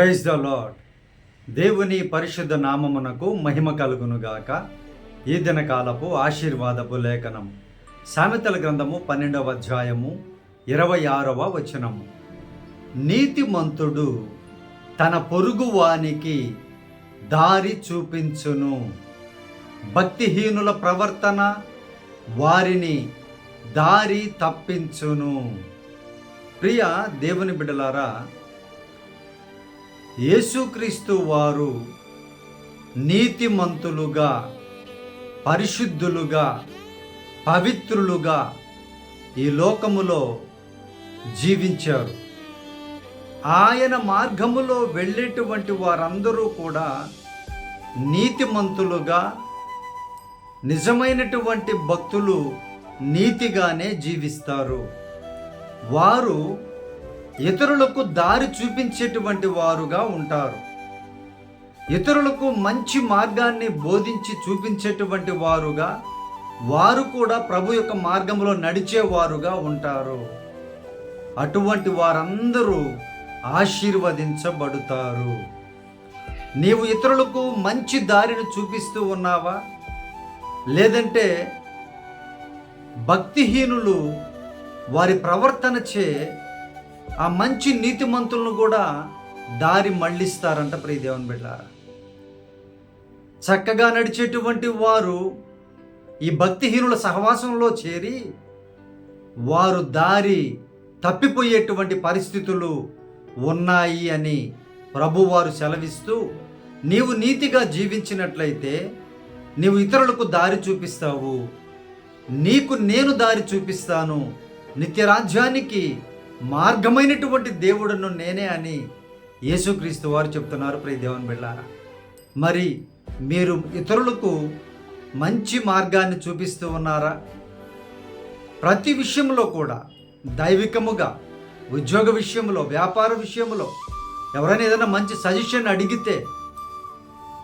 Praise the lord దేవుని పరిశుద్ధ నామమునకు మహిమ కలుగునుగాక. ఈ దినకాలపు ఆశీర్వాదపు లేఖనం. సామెతల గ్రంథము పన్నెండవ అధ్యాయము ఇరవై ఆరవ వచనము. నీతిమంతుడు తన పొరుగువానికి దారి చూపించును. భక్తిహీనుల ప్రవర్తన వారిని దారి తప్పించును. ప్రియ దేవుని బిడ్డలారా యేసుక్రీస్తు వారు నీతిమంతులుగా పరిశుద్ధులుగా పవిత్రులుగా ఈ లోకములో జీవించారు. ఆయన మార్గములో వెళ్ళేటువంటి వారందరూ కూడా నీతిమంతులుగా నిజమైనటువంటి భక్తులు నీతిగానే జీవిస్తారు. వారు ఇతరులకు దారి చూపించేటువంటి వారుగా ఉంటారు. ఇతరులకు మంచి మార్గాన్ని బోధించి చూపించేటువంటి వారుగా వారు కూడా ప్రభు యొక్క మార్గంలో నడిచేవారుగా ఉంటారు. అటువంటి వారందరూ ఆశీర్వదించబడుతారు. నీవు ఇతరులకు మంచి దారిని చూపిస్తూ ఉన్నావా? లేదంటే భక్తిహీనులు వారి ప్రవర్తన చే ఆ మంచి నీతిమంతులను కూడా దారి మళ్ళిస్తారంట ప్రియదేవన్ బిడ్డారా. చక్కగా నడిచేటువంటి వారు ఈ భక్తిహీనుల సహవాసంలో చేరి వారు దారి తప్పిపోయేటువంటి పరిస్థితులు ఉన్నాయి అని ప్రభువారు సెలవిస్తూ నీవు నీతిగా జీవించినట్లయితే నీవు ఇతరులకు దారి చూపిస్తావు. నీకు నేను దారి చూపిస్తాను. నిత్యరాజ్యానికి మార్గమైనటువంటి దేవుడును నేనే అని యేసుక్రీస్తు వారు చెప్తున్నారు ప్రియ దేవుని బిళ్ళారా మరి మీరు ఇతరులకు మంచి మార్గాన్ని చూపిస్తూ ఉన్నారా? ప్రతి విషయంలో కూడా దైవికముగా ఉద్యోగ విషయంలో వ్యాపార విషయంలో ఎవరైనా ఏదైనా మంచి సజెషన్ అడిగితే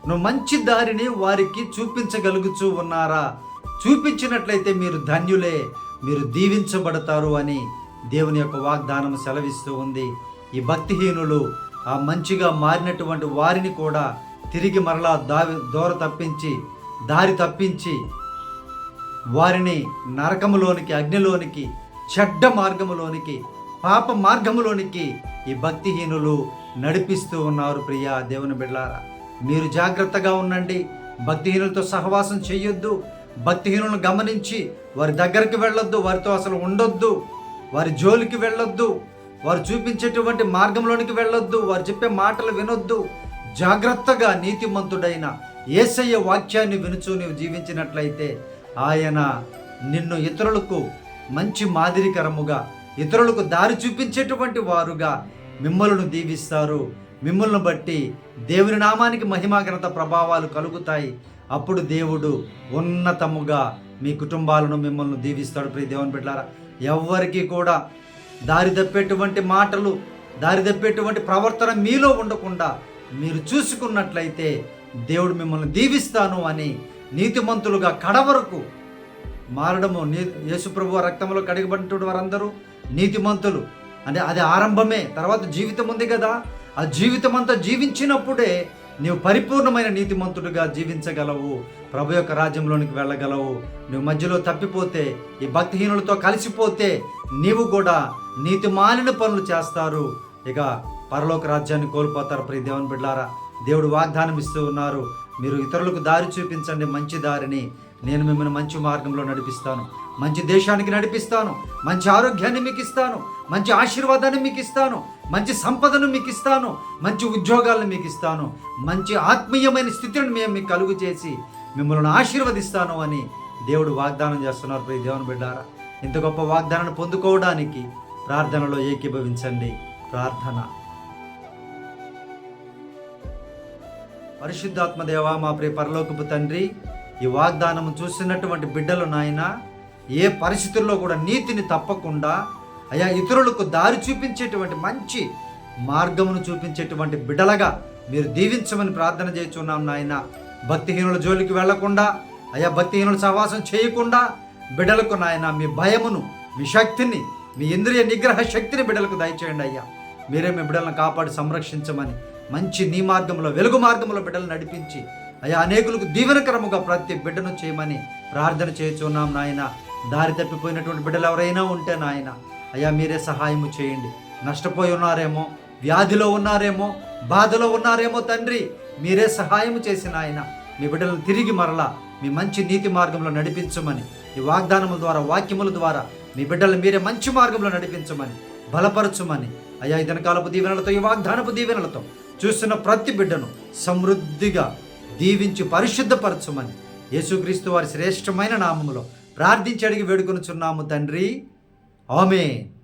నువ్వు మంచి దారిని వారికి చూపించగలుగుతూ ఉన్నారా? చూపించినట్లయితే మీరు ధన్యులే మీరు దీవించబడతారు అని దేవుని యొక్క వాగ్దానం సెలవిస్తూ ఉంది. ఈ భక్తిహీనులు ఆ మంచిగా మారినటువంటి వారిని కూడా తిరిగి మరలా దావి దూర తప్పించి దారి తప్పించి వారిని నరకములోనికి అగ్నిలోనికి చెడ్డ మార్గములోనికి పాప మార్గములోనికి ఈ భక్తిహీనులు నడిపిస్తూ ఉన్నారు ప్రియా దేవుని బిడ్డారా మీరు జాగ్రత్తగా ఉండండి. భక్తిహీనులతో సహవాసం చేయొద్దు భక్తిహీనులను గమనించి వారి దగ్గరికి వెళ్ళొద్దు. వారితో అసలు ఉండొద్దు. వారి జోలికి వెళ్ళొద్దు. వారు చూపించేటువంటి మార్గంలోనికి వెళ్ళొద్దు. వారు చెప్పే మాటలు వినొద్దు. జాగ్రత్తగా నీతిమంతుడైన ఏసయ్య వాక్యాన్ని వినుచు నీవు జీవించినట్లయితే ఆయన నిన్ను ఇతరులకు మంచి మాదిరికరముగా ఇతరులకు దారి చూపించేటువంటి వారుగా మిమ్మల్ని దీవిస్తారు. మిమ్మల్ని బట్టి దేవుని నామానికి మహిమాగ్రత ప్రభావాలు కలుగుతాయి. అప్పుడు దేవుడు ఉన్నతముగా మీ కుటుంబాలను మిమ్మల్ని దీవిస్తాడు. ప్రియ దేవుని బిడ్డారా ఎవ్వరికి కూడా దారి తప్పేటువంటి మాటలు దారి తప్పేటువంటి ప్రవర్తన మీలో ఉండకుండా మీరు చూసుకున్నట్లయితే దేవుడు మిమ్మల్ని దీవిస్తాను అని నీతిమంతులుగా కడవరకు మారడము. నీ యేసుప్రభు రక్తంలో కడిగబడిన వారందరూ నీతిమంతులు. అంటే అది ఆరంభమే. తర్వాత జీవితం ఉంది కదా. ఆ జీవితం అంతా జీవించినప్పుడే నీవు పరిపూర్ణమైన నీతిమంతుడిగా జీవించగలవు. ప్రభు యొక్క రాజ్యంలోనికి వెళ్ళగలవు. నువ్వు మధ్యలో తప్పిపోతే ఈ భక్తిహీనులతో కలిసిపోతే నీవు కూడా నీతి మాలిన పనులు చేస్తారు. ఇక పరలోక రాజ్యాన్ని కోల్పోతారు ప్రియ దేవుని బిడ్డారా దేవుడు వాగ్దానం ఇస్తూ ఉన్నారు. మీరు ఇతరులకు దారి చూపించండి మంచి దారిని. నేను మిమ్మల్ని మంచి మార్గంలో నడిపిస్తాను. మంచి దేశానికి నడిపిస్తాను. మంచి ఆరోగ్యాన్ని మీకు ఇస్తాను. మంచి ఆశీర్వాదాన్ని మీకు ఇస్తాను. మంచి సంపదను మీకు ఇస్తాను మంచి ఉద్యోగాలను మీకు ఇస్తాను మంచి ఆత్మీయమైన స్థితిని మేము మీకు కలుగు చేసి మిమ్మల్ని ఆశీర్వదిస్తాను అని దేవుడు వాగ్దానం చేస్తున్నారు ప్రియ దేవుని బిడ్డారా. ఇంత గొప్ప వాగ్దానాన్ని పొందుకోవడానికి ప్రార్థనలో ఏకీభవించండి. ప్రార్థన. పరిశుద్ధాత్మ దేవ మా ప్రియ పరలోకపు తండ్రి ఈ వాగ్దానం చూసినటువంటి బిడ్డలు నాయన ఏ పరిస్థితుల్లో కూడా నీతిని తప్పకుండా అయా ఇతరులకు దారి చూపించేటువంటి మంచి మార్గమును చూపించేటువంటి బిడలగా మీరు దీవించమని ప్రార్థన చేస్తున్నాం నాయన. భక్తిహీనుల జోలికి వెళ్ళకుండా అయా భక్తిహీనుల సహవాసం చేయకుండా బిడలకు నాయన మీ భయమును మీ శక్తిని మీ ఇంద్రియ నిగ్రహ శక్తిని బిడలకు దయచేయండి అయ్యా. మీరే మీ బిడ్డలను కాపాడి సంరక్షించమని మంచి నీ మార్గంలో వెలుగు మార్గంలో బిడ్డలు నడిపించి అయా అనేకులకు దీవెనకరముగా ప్రతి బిడ్డను చేయమని ప్రార్థన చేస్తున్నాం నాయన. దారి తప్పిపోయినటువంటి బిడ్డలు ఎవరైనా ఉంటే నాయన అయ్యా మీరే సహాయము చేయండి. నష్టపోయి ఉన్నారేమో వ్యాధిలో ఉన్నారేమో బాధలో ఉన్నారేమో తండ్రి మీరే సహాయము చేసిన ఆయన. మీ బిడ్డలను తిరిగి మరలా మీ మంచి నీతి మార్గంలో నడిపించమని ఈ వాగ్దానముల ద్వారా వాక్యముల ద్వారా మీ బిడ్డలు మీరే మంచి మార్గంలో నడిపించమని బలపరచుమని అయ్యా ఈ దినకాలపు దీవెనలతో ఈ వాగ్దానపు దీవెనలతో చూస్తున్న ప్రతి బిడ్డను సమృద్ధిగా దీవించి పరిశుద్ధపరచుమని యేసుక్రీస్తు వారి శ్రేష్టమైన నామములో ప్రార్థించి అడిగి వేడుకొనుచున్నాము తండ్రి. Amém.